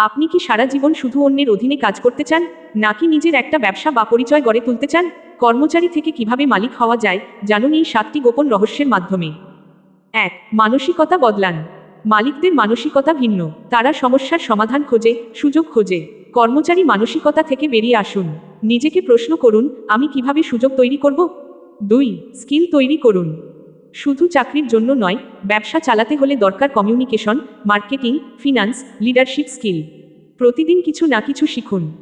আপনি কি সারা জীবন শুধু অন্যের অধীনে কাজ করতে চান, নাকি নিজের একটা ব্যবসা বা পরিচয় গড়ে তুলতে চান? কর্মচারী থেকে কীভাবে মালিক হওয়া যায়, জানুন এই সাতটি গোপন রহস্যের মাধ্যমে। এক, মানসিকতা বদলান। মালিকদের মানসিকতা ভিন্ন। তারা সমস্যার সমাধান খোঁজে, সুযোগ খোঁজে। কর্মচারী মানসিকতা থেকে বেরিয়ে আসুন। নিজেকে প্রশ্ন করুন, আমি কীভাবে সুযোগ তৈরি করব? দুই, স্কিল তৈরি করুন। শুধু চাকরির জন্য নয়, ব্যবসা চালাতে হলে দরকার communication marketing finance leadership skill প্রতিদিন কিছু না কিছু শিখুন।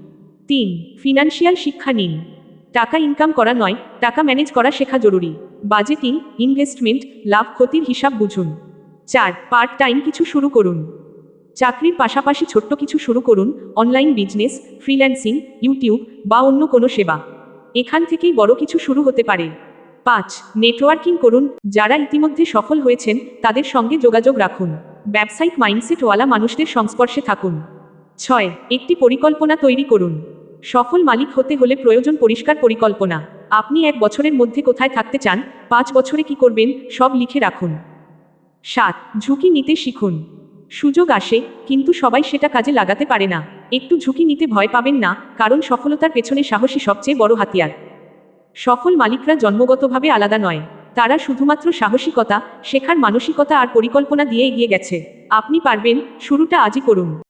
তিন ফিনান্সিয়াল শিক্ষা নিন। টাকা ইনকাম করা নয়, টাকা ম্যানেজ করা শেখা জরুরি। বাজেটিং ইনভেস্টমেন্ট লাভ ক্ষতির হিসাব বুঝুন। চার পার্ট টাইম কিছু শুরু করুন। চাকরির পাশাপাশি ছোট্ট কিছু শুরু করুন অনলাইন বিজনেস ফ্রিল্যান্সিং ইউটিউব বা অন্য কোনো সেবা। এখান থেকেই বড় কিছু শুরু হতে পারে। পাঁচ, নেটওয়ার্কিং করুন। যারা ইতিমধ্যে সফল হয়েছেন, তাদের সঙ্গে যোগাযোগ রাখুন। ব্যবসায়িক মাইন্ডসেটওয়ালা মানুষদের সংস্পর্শে থাকুন। ছয়, একটি পরিকল্পনা তৈরি করুন। সফল মালিক হতে হলে প্রয়োজন পরিষ্কার পরিকল্পনা। আপনি এক বছরের মধ্যে কোথায় থাকতে চান, পাঁচ বছরে কি করবেন, সব লিখে রাখুন। সাত, ঝুঁকি নিতে শিখুন। সুযোগ আসে, কিন্তু সবাই সেটা কাজে লাগাতে পারে না। একটু ঝুঁকি নিতে ভয় পাবেন না, কারণ সফলতার পেছনে সাহসী সবচেয়ে বড় হাতিয়ার। সফল মালিকরা জন্মগতভাবে আলাদা নয়। তারা শুধুমাত্র সাহসিকতা, শেখার মানসিকতা আর পরিকল্পনা দিয়ে এগিয়ে গেছে। আপনি পারবেন, শুরুটা আজই করুন।